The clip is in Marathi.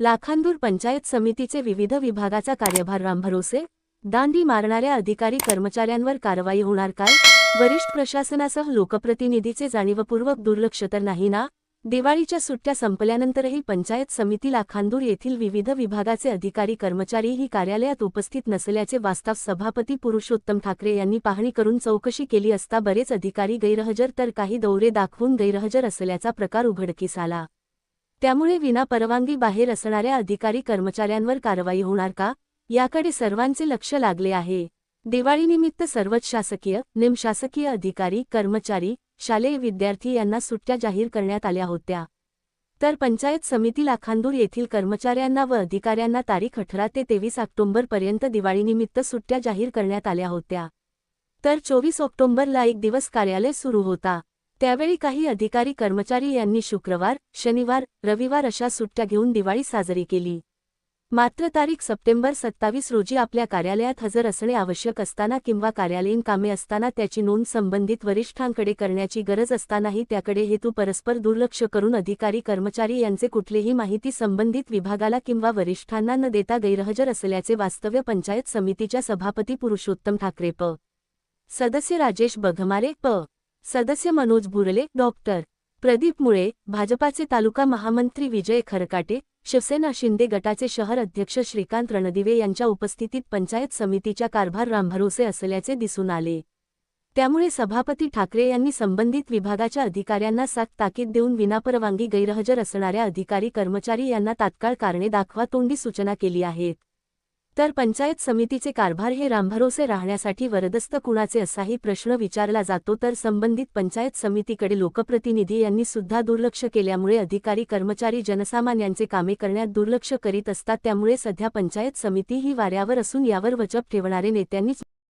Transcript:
लाखांदूर पंचायत समितीचे विविध विभागाचा कार्यभार रामभरोसे दांडी मारणाऱ्या अधिकारी कर्मचाऱ्यांवर कारवाई होणार काय? वरिष्ठ प्रशासनासह लोकप्रतिनिधीचे जाणीवपूर्वक दुर्लक्ष तर नाही ना? दिवाळीच्या सुट्ट्या संपल्यानंतरही पंचायत समिती लाखांदूर येथील विविध विभागाचे अधिकारी कर्मचारी ही कार्यालयात उपस्थित नसल्याचे वास्तव सभापती पुरुषोत्तम ठाकरे यांनी पाहणी करून चौकशी केली असता बरेच अधिकारी गैरहजर तर काही दौरे दाखवून गैरहजर असल्याचा प्रकार उघडकीस आला. त्यामुळे विनापरवानगी बाहेर असणाऱ्या अधिकारी कर्मचाऱ्यांवर कारवाई होणार का? याकडे सर्वांचे लक्ष लागले आहे. दिवाळीनिमित्त सर्वच शासकीय निमशासकीय अधिकारी कर्मचारी शालेय विद्यार्थी यांना सुट्ट्या जाहीर करण्यात आल्या होत्या. तर पंचायत समिती लाखांदूर येथील कर्मचाऱ्यांना व अधिकाऱ्यांना तारीख अठरा ते तेवीस ऑक्टोबरपर्यंत दिवाळीनिमित्त सुट्ट्या जाहीर करण्यात आल्या होत्या. तर चोवीस ऑक्टोबरला एक दिवस कार्यालय सुरू होता. त्यावेळी काही अधिकारी कर्मचारी यांनी शुक्रवार शनिवार रविवार अशा सुट्ट्या घेऊन दिवाळी साजरी केली. मात्र तारीख सप्टेंबर सत्तावीस रोजी आपल्या कार्यालयात हजर असणे आवश्यक असताना किंवा कार्यालयीन कामे असताना त्याची नोंद संबंधित वरिष्ठांकडे करण्याची गरज असतानाही त्याकडे हेतू परस्पर दुर्लक्ष करून अधिकारी कर्मचारी यांचे कुठलेही माहिती संबंधित विभागाला किंवा वरिष्ठांना न देता गैरहजर असल्याचे वास्तव्य पंचायत समितीच्या सभापती पुरुषोत्तम ठाकरे प. सदस्य राजेश बघमारे प. सदस्य मनोज बुरले डॉक्टर प्रदीप मुळे भाजपाचे तालुका महामंत्री विजय खरकाटे शिवसेना शिंदे गटाचे शहर अध्यक्ष श्रीकांत रणदिवे यांच्या उपस्थितीत पंचायत समितीच्या कारभार रामभरोसे असल्याचे दिसून आले. त्यामुळे सभापती ठाकरे यांनी संबंधित विभागाच्या अधिकाऱ्यांना सात ताकीद देऊन विनापरवानगी गैरहजर असणाऱ्या अधिकारी कर्मचारी यांना तात्काळ कारणे दाखवा तोंडी सूचना केली आहेत. तर पंचायत समितीचे कारभार हे रामभरोसे राहण्यासाठी वरदस्त कुणाचे असाही प्रश्न विचारला जातो तर संबंधित पंचायत समितीकडे लोकप्रतिनिधी यांनी सुद्धा दुर्लक्ष केल्यामुळे अधिकारी कर्मचारी जनसामान्यांचे कामे करण्यात दुर्लक्ष करीत असतात. त्यामुळे सध्या पंचायत समिती ही वाऱ्यावर असून यावर वचप ठेवणारे नेत्यांनीच